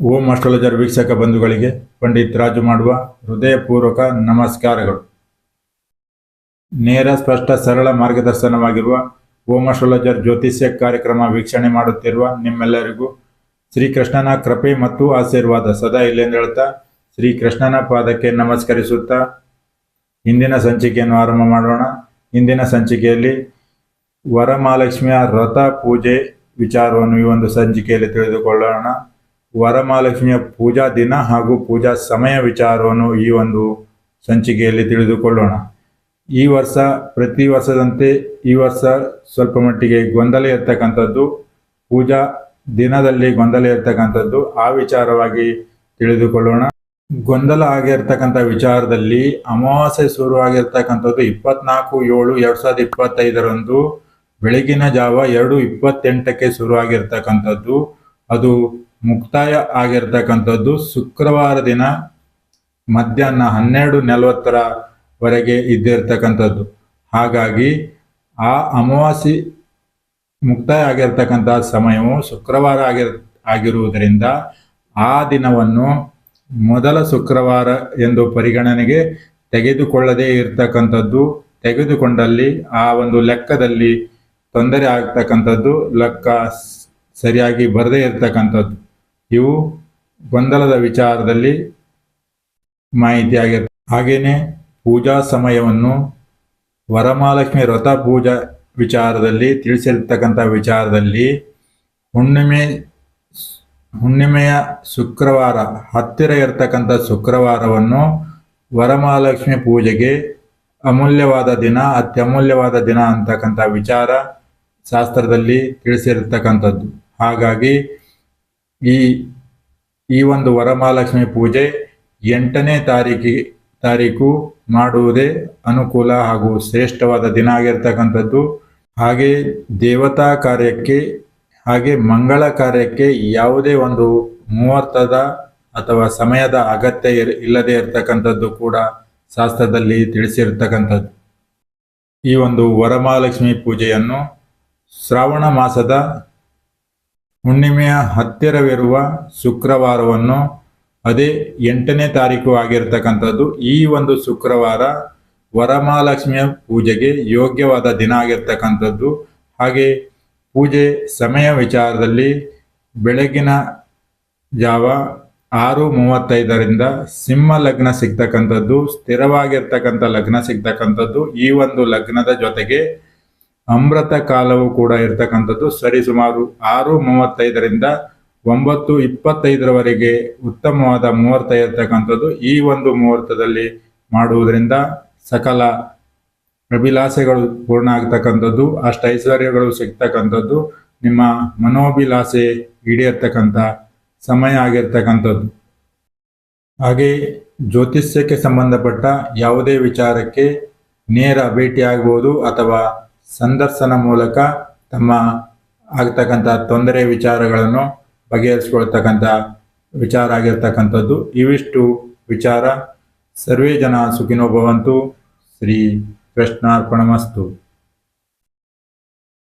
ಓಂ astrologer ವೀಕ್ಷಕ ಬಂಧುಗಳಿಗೆ ಪಂಡಿತ್ ರಾಜು ಮಾಡುವ ಹೃದಯಪೂರ್ವಕ ನಮಸ್ಕಾರಗಳು. ನೇರ, ಸ್ಪಷ್ಟ, ಸರಳ ಮಾರ್ಗದರ್ಶನವಾಗಿರುವ ಓಂ ಅಸ್ಟ್ರಾಲಜರ್ ಜ್ಯೋತಿಷ್ಯ ಕಾರ್ಯಕ್ರಮ ವೀಕ್ಷಣೆ ಮಾಡುತ್ತಿರುವ ನಿಮ್ಮೆಲ್ಲರಿಗೂ ಶ್ರೀಕೃಷ್ಣನ ಕೃಪೆ ಮತ್ತು ಆಶೀರ್ವಾದ ಸದಾ ಇಲ್ಲೆಂದು ಹೇಳ್ತಾ ಶ್ರೀಕೃಷ್ಣನ ಪಾದಕ್ಕೆ ನಮಸ್ಕರಿಸುತ್ತಾ ಇಂದಿನ ಸಂಚಿಕೆಯನ್ನು ಆರಂಭ ಮಾಡೋಣ. ಇಂದಿನ ಸಂಚಿಕೆಯಲ್ಲಿ ವರಮಹಾಲಕ್ಷ್ಮಿಯ ವ್ರತ ಪೂಜೆ ವಿಚಾರವನ್ನು ಈ ಒಂದು ಸಂಚಿಕೆಯಲ್ಲಿ ತಿಳಿದುಕೊಳ್ಳೋಣ. ವರಮಹಾಲಕ್ಷ್ಮಿಯ ಪೂಜಾ ದಿನ ಹಾಗೂ ಪೂಜಾ ಸಮಯ ವಿಚಾರವನ್ನು ಈ ಒಂದು ಸಂಚಿಕೆಯಲ್ಲಿ ತಿಳಿದುಕೊಳ್ಳೋಣ. ಈ ವರ್ಷ, ಪ್ರತಿ ವರ್ಷದಂತೆ ಈ ವರ್ಷ ಸ್ವಲ್ಪ ಮಟ್ಟಿಗೆ ಗೊಂದಲ ಇರ್ತಕ್ಕಂಥದ್ದು, ಪೂಜಾ ದಿನದಲ್ಲಿ ಗೊಂದಲ ಇರ್ತಕ್ಕಂಥದ್ದು. ಆ ವಿಚಾರವಾಗಿ ತಿಳಿದುಕೊಳ್ಳೋಣ. ಗೊಂದಲ ಆಗಿರ್ತಕ್ಕಂಥ ವಿಚಾರದಲ್ಲಿ ಅಮಾವಾಸ್ಯೆ ಶುರುವಾಗಿರ್ತಕ್ಕಂಥದ್ದು ಇಪ್ಪತ್ನಾಲ್ಕು ಏಳು ಎರಡು ಸಾವಿರದ ಇಪ್ಪತ್ತೈದರಂದು ಬೆಳಗಿನ ಜಾವ ಎರಡು ಇಪ್ಪತ್ತೆಂಟಕ್ಕೆ ಶುರುವಾಗಿರ್ತಕ್ಕಂಥದ್ದು. ಅದು ಮುಕ್ತಾಯ ಆಗಿರ್ತಕ್ಕಂಥದ್ದು ಶುಕ್ರವಾರ ದಿನ ಮಧ್ಯಾಹ್ನ ಹನ್ನೆರಡು ನಲವತ್ತರವರೆಗೆ ಇದ್ದಿರ್ತಕ್ಕಂಥದ್ದು. ಹಾಗಾಗಿ ಆ ಅಮಾವಾಸ್ಯೆ ಮುಕ್ತಾಯ ಆಗಿರ್ತಕ್ಕಂಥ ಸಮಯವು ಶುಕ್ರವಾರ ಆಗಿರ್, ಆಗಿರುವುದರಿಂದ ಆ ದಿನವನ್ನು ಮೊದಲ ಶುಕ್ರವಾರ ಎಂದು ಪರಿಗಣನೆಗೆ ತೆಗೆದುಕೊಳ್ಳದೇ ಇರತಕ್ಕಂಥದ್ದು, ತೆಗೆದುಕೊಂಡಲ್ಲಿ ಆ ಒಂದು ಲೆಕ್ಕದಲ್ಲಿ ತೊಂದರೆ ಆಗ್ತಕ್ಕಂಥದ್ದು, ಲೆಕ್ಕ ಸರಿಯಾಗಿ ಬರದೇ ಇರತಕ್ಕಂಥದ್ದು. ಇವು ಗೊಂದಲದ ವಿಚಾರದಲ್ಲಿ ಮಾಹಿತಿಯಾಗಿರ್ತದೆ ಹಾಗೆಯೇ ಹಾಗೇನೆ ಪೂಜಾ ಸಮಯವನ್ನು ವರಮಹಾಲಕ್ಷ್ಮಿ ವ್ರತ ಪೂಜಾ ವಿಚಾರದಲ್ಲಿ ತಿಳಿಸಿರ್ತಕ್ಕಂಥ ವಿಚಾರದಲ್ಲಿ ಹುಣ್ಣಿಮೆ ಹುಣ್ಣಿಮೆಯ ಶುಕ್ರವಾರ ಹತ್ತಿರ ಇರತಕ್ಕಂಥ ಶುಕ್ರವಾರವನ್ನು ವರಮಹಾಲಕ್ಷ್ಮಿ ಪೂಜೆಗೆ ಅಮೂಲ್ಯವಾದ ದಿನ ಅತ್ಯಮೂಲ್ಯವಾದ ದಿನ ಅಂತಕ್ಕಂಥ ವಿಚಾರ ಶಾಸ್ತ್ರದಲ್ಲಿ ತಿಳಿಸಿರ್ತಕ್ಕಂಥದ್ದು. ಹಾಗಾಗಿ ಈ ಈ ಒಂದು ವರಮಹಾಲಕ್ಷ್ಮಿ ಪೂಜೆ ಎಂಟನೇ ತಾರೀಕಿ, ತಾರೀಕು ಮಾಡುವುದೇ ಅನುಕೂಲ ಹಾಗೂ ಶ್ರೇಷ್ಠವಾದ ದಿನ ಆಗಿರ್ತಕ್ಕಂಥದ್ದು. ಹಾಗೆ ದೇವತಾ ಕಾರ್ಯಕ್ಕೆ, ಹಾಗೆ ಮಂಗಳ ಕಾರ್ಯಕ್ಕೆ ಯಾವುದೇ ಒಂದು ಮುಹೂರ್ತದ ಅಥವಾ ಸಮಯದ ಅಗತ್ಯ ಇರ್- ಇಲ್ಲದೆ ಇರತಕ್ಕಂಥದ್ದು ಕೂಡ ಶಾಸ್ತ್ರದಲ್ಲಿ ತಿಳಿಸಿರ್ತಕ್ಕಂಥದ್ದು. ಈ ಒಂದು ವರಮಹಾಲಕ್ಷ್ಮಿ ಪೂಜೆಯನ್ನು ಶ್ರಾವಣ ಮಾಸದ ಹುಣ್ಣಿಮೆಯ ಹತ್ತಿರವಿರುವ ಶುಕ್ರವಾರವನ್ನು ಅದೇ ಎಂಟನೇ ತಾರೀಕು ಆಗಿರ್ತಕ್ಕಂಥದ್ದು. ಈ ಒಂದು ಶುಕ್ರವಾರ ವರಮಹಾಲಕ್ಷ್ಮಿಯ ಪೂಜೆಗೆ ಯೋಗ್ಯವಾದ ದಿನ ಆಗಿರ್ತಕ್ಕಂಥದ್ದು. ಹಾಗೆ ಪೂಜೆ ಸಮಯ ವಿಚಾರದಲ್ಲಿ ಬೆಳಗಿನ ಜಾವ ಆರು ಮೂವತ್ತೈದರಿಂದ ಸಿಂಹ ಲಗ್ನ ಸಿಗ್ತಕ್ಕಂಥದ್ದು, ಸ್ಥಿರವಾಗಿರ್ತಕ್ಕಂಥ ಲಗ್ನ ಸಿಗ್ತಕ್ಕಂಥದ್ದು. ಈ ಒಂದು ಲಗ್ನದ ಜೊತೆಗೆ ಅಮೃತ ಕಾಲವು ಕೂಡ ಇರ್ತಕ್ಕಂಥದ್ದು. ಸರಿಸುಮಾರು ಆರು ಮೂವತ್ತೈದರಿಂದ ಒಂಬತ್ತು ಇಪ್ಪತ್ತೈದರವರೆಗೆ ಉತ್ತಮವಾದ ಮುಹೂರ್ತ ಇರ್ತಕ್ಕಂಥದ್ದು. ಈ ಒಂದು ಮುಹೂರ್ತದಲ್ಲಿ ಮಾಡುವುದರಿಂದ ಸಕಲ ಅಭಿಲಾಷೆಗಳು ಪೂರ್ಣ ಆಗ್ತಕ್ಕಂಥದ್ದು. ಅಷ್ಟ ಐಶ್ವರ್ಯಗಳು ಸಿಗ್ತಕ್ಕಂಥದ್ದು. ನಿಮ್ಮ ಮನೋಭಿಲಾಷೆ ಈಡೇರ್ತಕ್ಕಂಥ ಸಮಯ ಆಗಿರ್ತಕ್ಕಂಥದ್ದು. ಹಾಗೆ ಜ್ಯೋತಿಷ್ಯಕ್ಕೆ ಸಂಬಂಧಪಟ್ಟ ಯಾವುದೇ ವಿಚಾರಕ್ಕೆ ನೇರ ಭೇಟಿಯಾಗಬಹುದು ಅಥವಾ ಸಂದರ್ಶನ ಮೂಲಕ ತಮ್ಮ ಆಗ್ತಕ್ಕಂಥ ತೊಂದರೆ ವಿಚಾರಗಳನ್ನು ಬಗೆಹರಿಸ್ಕೊಳ್ತಕ್ಕಂಥ ವಿಚಾರ ಆಗಿರ್ತಕ್ಕಂಥದ್ದು. ಇವಿಷ್ಟು ವಿಚಾರ. ಸರ್ವೇ ಜನ ಸುಖಿನೋ ಭವಂತು. ಶ್ರೀ ಕೃಷ್ಣಾರ್ಪಣಮಸ್ತು.